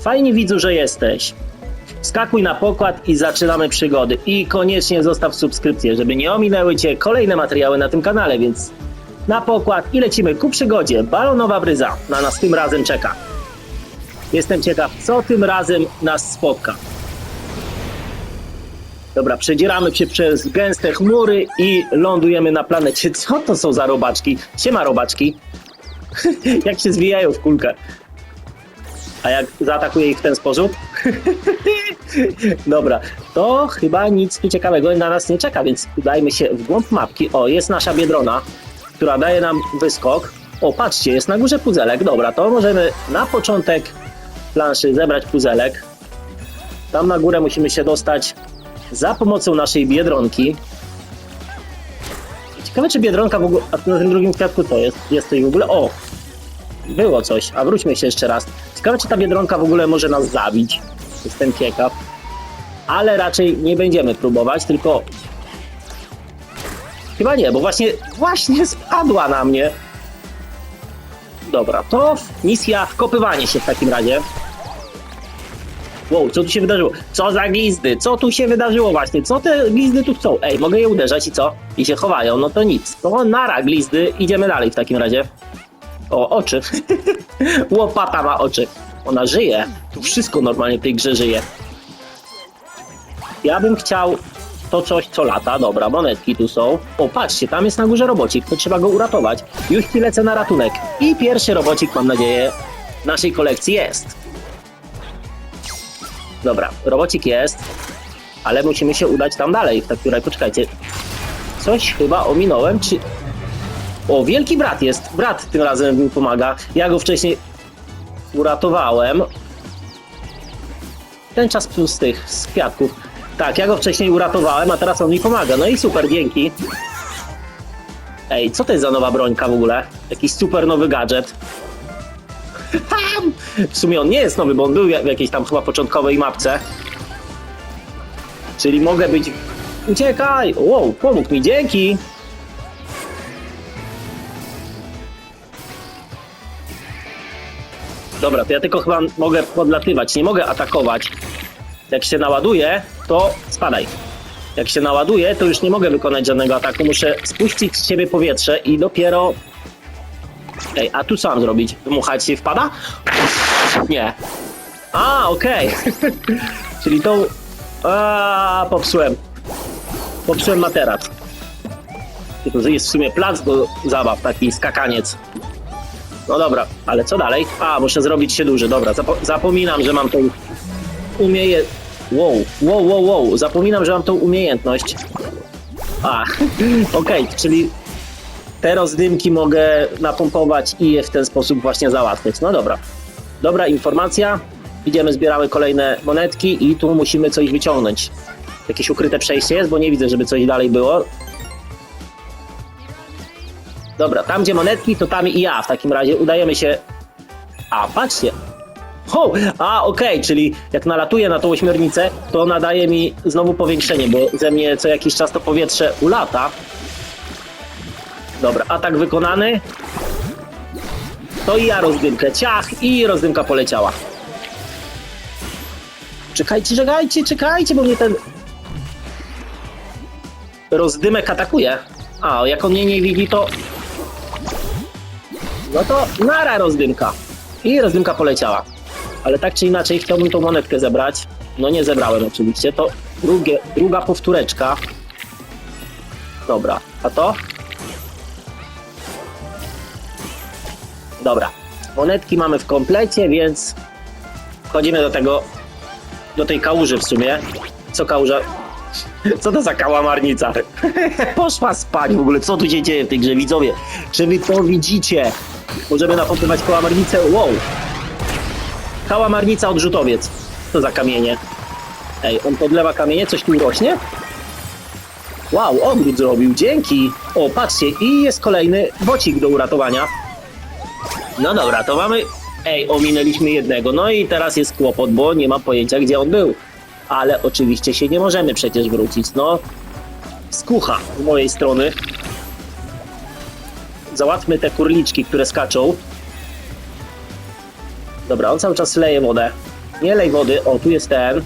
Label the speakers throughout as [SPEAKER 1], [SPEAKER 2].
[SPEAKER 1] Fajnie widzu, że jesteś. Skakuj na pokład i zaczynamy przygody. I koniecznie zostaw subskrypcję, żeby nie ominęły Cię kolejne materiały na tym kanale, więc na pokład i lecimy ku przygodzie. Balonowa bryza na nas tym razem czeka. Jestem ciekaw, co tym razem nas spotka. Dobra, przedzieramy się przez gęste chmury i lądujemy na planecie. Co to są za robaczki? Siema robaczki. jak się zwijają w kulkę. A jak zaatakuję ich w ten sposób? Dobra, to chyba nic tu ciekawego na nas nie czeka, więc udajmy się w głąb mapki. O, jest nasza biedrona, która daje nam wyskok. O, patrzcie, jest na górze puzelek. Dobra, to możemy na początek planszy zebrać puzelek. Tam na górę musimy się dostać za pomocą naszej biedronki. Ciekawe, czy biedronka w ogóle. A na tym drugim kwiatku to jest? Jest coś w ogóle? O! Było coś, a wróćmy się jeszcze raz. Ciekawe, czy ta biedronka w ogóle może nas zabić. Jestem ciekaw. Ale raczej nie będziemy próbować, tylko. Chyba nie, bo właśnie, właśnie spadła na mnie. Dobra, to misja wkopywanie się w takim razie. Wow, co tu się wydarzyło? Co za glizdy? Co tu się wydarzyło właśnie? Co te glizdy tu chcą? Ej, mogę je uderzać i co? I się chowają, no to nic. To nara glizdy, idziemy dalej w takim razie. O, oczy. Łopata ma oczy. Ona żyje. Tu wszystko normalnie w tej grze żyje. Ja bym chciał to coś, co lata. Dobra, monetki tu są. O, patrzcie, tam jest na górze robocik, to trzeba go uratować. Już ci lecę na ratunek. I pierwszy robocik, mam nadzieję, naszej kolekcji jest. Dobra, robocik jest, ale musimy się udać tam dalej. W takim razie, poczekajcie. Coś chyba ominąłem, czy... O, wielki brat jest. Brat tym razem mi pomaga. Ja go wcześniej uratowałem. Ten czas plus tych z kwiatków. Tak, ja go wcześniej uratowałem, a teraz on mi pomaga. No i super, dzięki. Ej, co to jest za nowa brońka w ogóle? Jakiś super nowy gadżet. W sumie on nie jest nowy, bo on był w jakiejś tam chyba początkowej mapce. Czyli mogę być... Uciekaj! Wow, pomógł mi, dzięki! Dobra, to ja tylko chyba mogę podlatywać, nie mogę atakować. Jak się naładuje, to spadaj. Jak się naładuje, to już nie mogę wykonać żadnego ataku. Muszę spuścić z siebie powietrze i dopiero Ej, a tu co mam zrobić? Dmuchać się wpada? Nie. A, okej. Czyli tą... A, popsułem. Popsułem materac. Tu jest w sumie plac do zabaw, taki skakaniec. No dobra, ale co dalej? A, muszę zrobić się duży, dobra. Zapo zapominam, że mam tą umieję... Wow, wow, wow, wow. Zapominam, że mam tą umiejętność. A, okej, czyli te rozdymki mogę napompować i je w ten sposób właśnie załatwiać. No dobra. Dobra informacja. Idziemy, zbieramy kolejne monetki i tu musimy coś wyciągnąć. Jakieś ukryte przejście jest, bo nie widzę, żeby coś dalej było. Dobra, tam gdzie monetki, to tam i ja. W takim razie udajemy się... A, patrzcie. O, a okej, czyli jak nalatuję na tą ośmiornicę, to ona daje mi znowu powiększenie, bo ze mnie co jakiś czas to powietrze ulata. Dobra, atak wykonany. To i ja rozdymkę. Ciach i rozdymka poleciała. Czekajcie, czekajcie, czekajcie, bo mnie ten rozdymek atakuje. A, jak on mnie nie widzi, to... No to nara rozdymka. I rozdymka poleciała. Ale tak czy inaczej chciałbym tą monetkę zebrać. No nie zebrałem oczywiście. To drugie, druga powtóreczka. Dobra, a to? Dobra. Monetki mamy w komplecie, więc wchodzimy do tego, do tej kałuży w sumie. Co kałuża? Co to za kałamarnica? Poszła spać w ogóle, co tu się dzieje w tej grze, widzowie? Czy wy to widzicie? Możemy napompować kałamarnicę, wow! Kałamarnica odrzutowiec. Co za kamienie? Ej, on podlewa kamienie, coś tu rośnie? Wow, ogród zrobił, dzięki! O, patrzcie, i jest kolejny bocik do uratowania. No dobra, to mamy. Ej, ominęliśmy jednego. No i teraz jest kłopot, bo nie mam pojęcia, gdzie on był. Ale oczywiście się nie możemy przecież wrócić. No, skucha z mojej strony. Załatwmy te kurliczki, które skaczą. Dobra, on cały czas leje wodę. Nie lej wody. O, tu jest ten.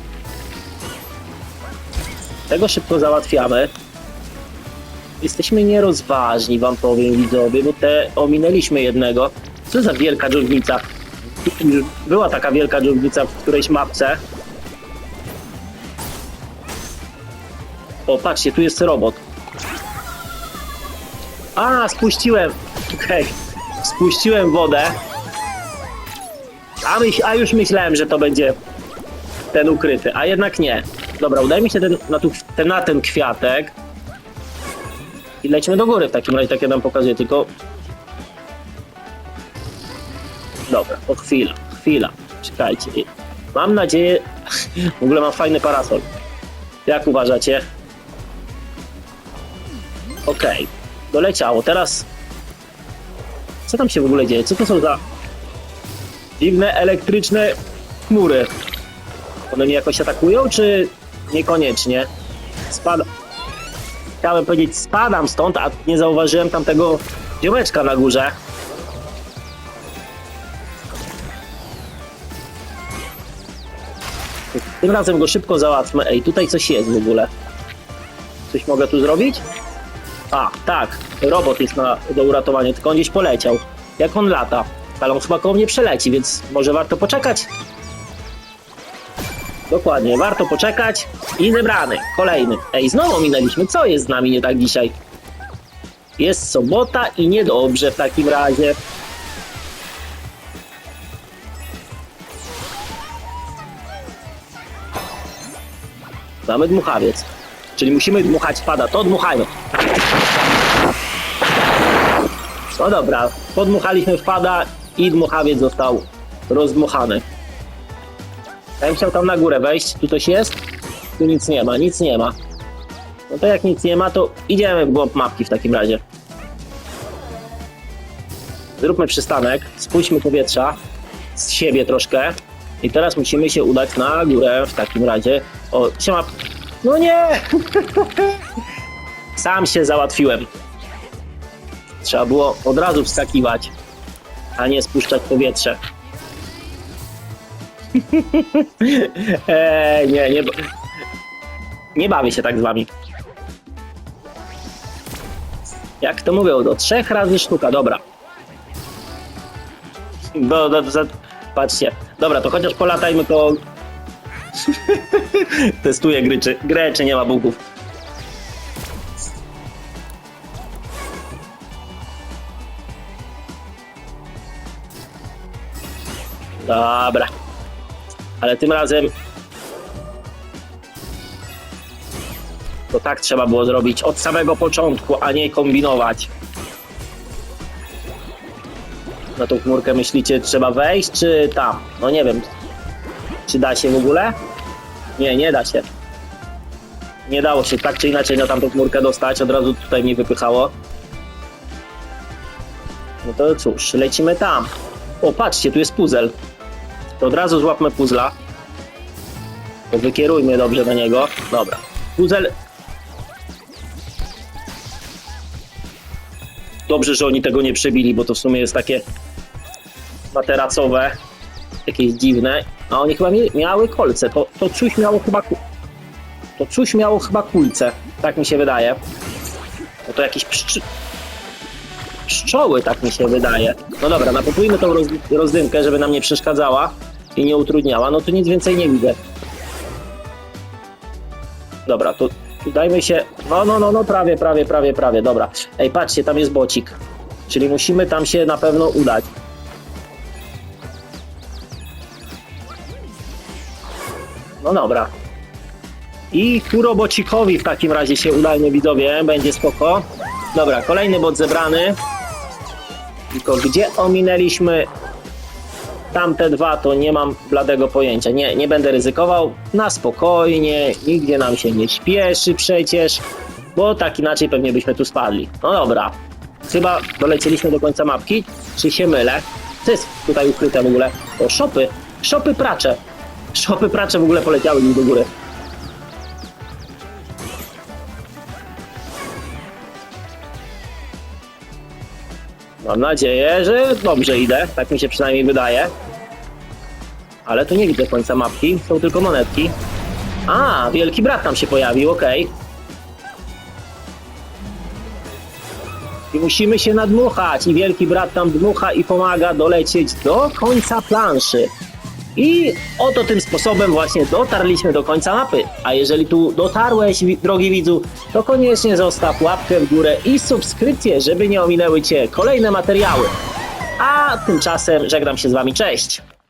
[SPEAKER 1] Tego szybko załatwiamy. Jesteśmy nierozważni, wam powiem widzowie, bo te ominęliśmy jednego. Co za wielka dżungnica. Była taka wielka dżungnica w którejś mapce. O, patrzcie, tu jest robot. A, spuściłem. Okej. Spuściłem wodę. A, myśl, a już myślałem, że to będzie ten ukryty, a jednak nie. Dobra, udajmy się ten, na, tu, ten, na ten kwiatek. I lecimy do góry w takim razie, tak ja nam pokazuję, tylko... Dobra, to chwila, chwila. Czekajcie. Mam nadzieję... W ogóle mam fajny parasol. Jak uważacie? Okej, doleciało. Teraz... Co tam się w ogóle dzieje? Co to są za dziwne elektryczne chmury? One mnie jakoś atakują, czy niekoniecznie? Spada... Chciałem powiedzieć, spadam stąd, a nie zauważyłem tam tego ziomeczka na górze. Tym razem go szybko załatwmy. Ej, tutaj coś jest w ogóle. Coś mogę tu zrobić? A, tak, robot jest na, do uratowania, tylko on gdzieś poleciał. Jak on lata? Ale on chyba koło mnie przeleci, więc może warto poczekać? Dokładnie, warto poczekać. I zebrany, kolejny. Ej, znowu minęliśmy. Co jest z nami nie tak dzisiaj? Jest sobota i niedobrze w takim razie. Mamy dmuchawiec. Czyli musimy dmuchać pada. To dmuchajmy. No dobra, podmuchaliśmy wpada i dmuchawiec został rozdmuchany. Ja bym chciał tam na górę wejść. Tu coś jest? Tu nic nie ma, nic nie ma. No to jak nic nie ma, to idziemy w głąb mapki w takim razie. Zróbmy przystanek, spójrzmy powietrza z siebie troszkę. I teraz musimy się udać na górę w takim razie. O, siema. No nie! Sam się załatwiłem. Trzeba było od razu wskakiwać, a nie spuszczać powietrze. Eee, nie, nie. Nie bawię się tak z wami. Jak to mówią, do trzech razy sztuka, dobra. Do, do, do, patrzcie. Dobra, to chociaż polatajmy to. Testuję gry, czy, grę, czy nie ma bugów. Dobra. Ale tym razem to tak trzeba było zrobić od samego początku, a nie kombinować. Na tą chmurkę myślicie, trzeba wejść, czy tam? No nie wiem. Czy da się w ogóle? Nie, nie da się. Nie dało się tak czy inaczej na tamtą chmurkę dostać, od razu tutaj mi wypychało. No to cóż, lecimy tam. O, patrzcie, tu jest puzzle. To od razu złapmy puzzla. Wykierujmy dobrze do niego. Dobra. Puzzle. Dobrze, że oni tego nie przebili, bo to w sumie jest takie materacowe, jakieś dziwne. A oni chyba miały kolce. To, to coś miało chyba. To coś miało chyba kulce. Tak mi się wydaje. No to jakieś pszczy... pszczoły, tak mi się wydaje. No dobra, napopójmy tą roz... rozdymkę, żeby nam nie przeszkadzała i nie utrudniała. No tu nic więcej nie widzę. Dobra, to dajmy się. No, no, no, no, prawie, prawie, prawie, prawie. Dobra. Ej, patrzcie, tam jest bocik. Czyli musimy tam się na pewno udać. No dobra. I ku robocikowi w takim razie się udajmy, widzowie. Będzie spoko. Dobra, kolejny bot zebrany. Tylko gdzie ominęliśmy tamte dwa, to nie mam bladego pojęcia. Nie, nie będę ryzykował. Na spokojnie, nigdzie nam się nie śpieszy przecież, bo tak inaczej pewnie byśmy tu spadli. No dobra. Chyba dolecieliśmy do końca mapki, czy się mylę? Co jest tutaj ukryte w ogóle? O, szopy. Szopy pracze. Szopy pracze w ogóle poleciały mi do góry. Mam nadzieję, że dobrze idę. Tak mi się przynajmniej wydaje. Ale tu nie widzę końca mapki, są tylko monetki. A, wielki brat tam się pojawił, okej. I musimy się nadmuchać i wielki brat tam dmucha i pomaga dolecieć do końca planszy. I oto tym sposobem właśnie dotarliśmy do końca mapy. A jeżeli tu dotarłeś, drogi widzu, to koniecznie zostaw łapkę w górę i subskrypcję, żeby nie ominęły Cię kolejne materiały. A tymczasem żegnam się z Wami, cześć!